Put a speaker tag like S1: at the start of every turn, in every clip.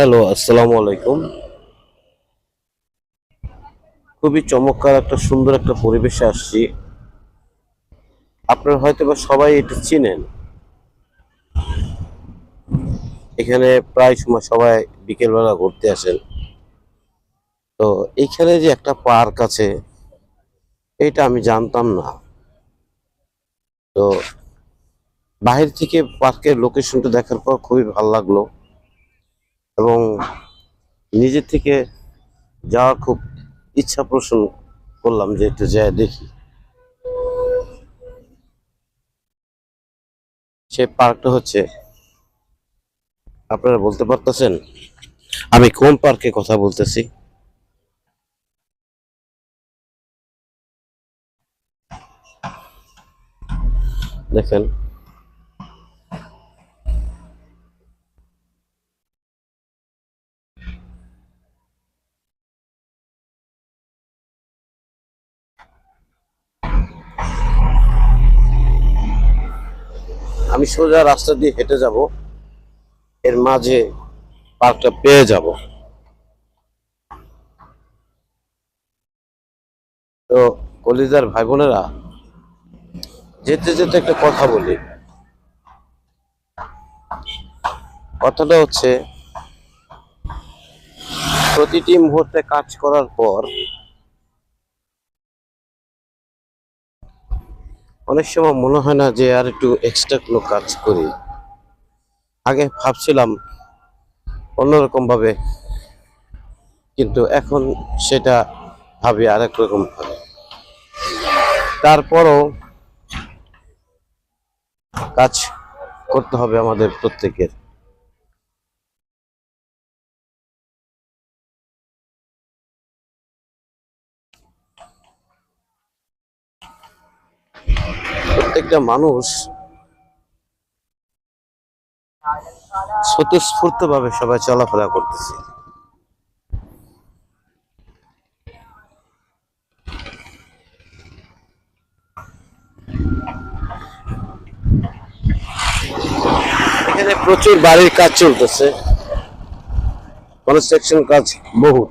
S1: Hello, আসসালামু আলাইকুম। খুবই চমৎকার একটা, সুন্দর একটা পরিবেশে আসছি। আপনারা হয়তো বা সবাই এটা চিনেন। এখানে প্রায় সময় সবাই বিকেলবেলা ঘুরতে আসেন। তো এইখানে যে একটা পার্ক আছে, এটা আমি জানতাম না। তো বাহির থেকে পার্কের লোকেশনটা দেখার পর খুবই ভালো লাগল। এবং নিজের থেকে যাওয়ার খুব ইচ্ছা পোষণ করলাম যে একটু যায় দেখি। সেই পার্কটা হচ্ছে, আপনারা বলতে পারতেছেন? আমি কোন পার্কে কথা বলতেছি? দেখেন আমি সোজা রাস্তা দিয়ে হেঁটে যাব, এর মাঝে পার্কটা পেয়ে যাব। তো কলিজার ভাই বোনেরা যেতে যেতে একটা কথা বলি। কথাটা হচ্ছে, প্রতিটি মুহূর্তে কাজ করার পর অনেক সময় মনে হয় না যে আর একটু এক্সট্রা কোনো কাজ করি। আগে ভাবছিলাম অন্যরকমভাবে, কিন্তু এখন সেটা ভাবি আরেক রকম ভাবে তারপরও কাজ করতে হবে আমাদের প্রত্যেকের। প্রত্যেকটা মানুষ স্বতঃস্ফূর্ত ভাবে সবাই চলাফেরা করতেছে। এখানে প্রচুর বাড়ির কাজ চলতেছে। কনস্ট্রাকশন কাজ বহুত।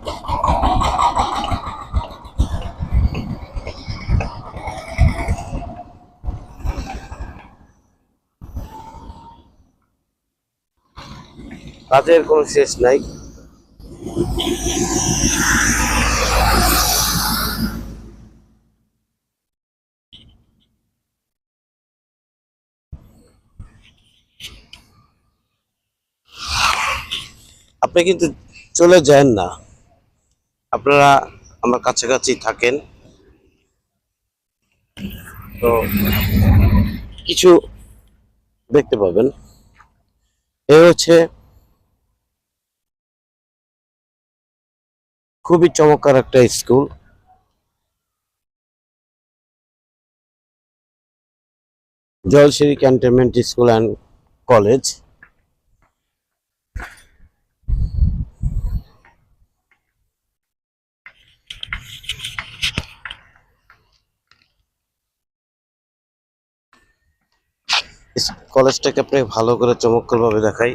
S1: কাজের কোনো শেষ নাই। আপনি কিন্তু চলে যান না। আপনারা আমার কাছাকাছি থাকেন। তো কিছু দেখতে পাবেন। এ হচ্ছে খুবই চমৎকার একটা school. Jalshree cantonment school and college. কলেজটাকে আপনি ভালো করে চমৎকার ভাবে দেখাই।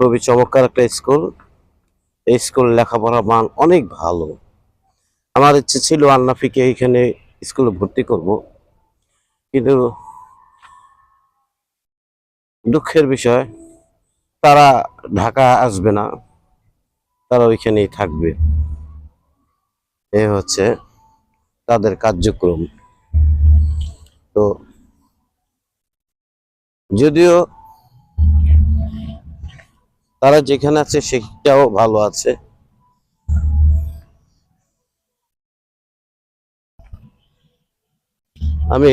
S1: খুবই চমৎকার একটা স্কুল। এই স্কুল লেখাপড়ার মান অনেক ভালো। আমার ইচ্ছে ছিল আন্নাফিকে এখানে স্কুলে ভর্তি করব। কিন্তু দুঃখের বিষয়, তারা ঢাকা আসবে না। তারা ওইখানেই থাকবে। এ হচ্ছে তাদের কার্যক্রম। তো যদিও তারা যেখানে আছে সেটাও ভালো আছে। আমি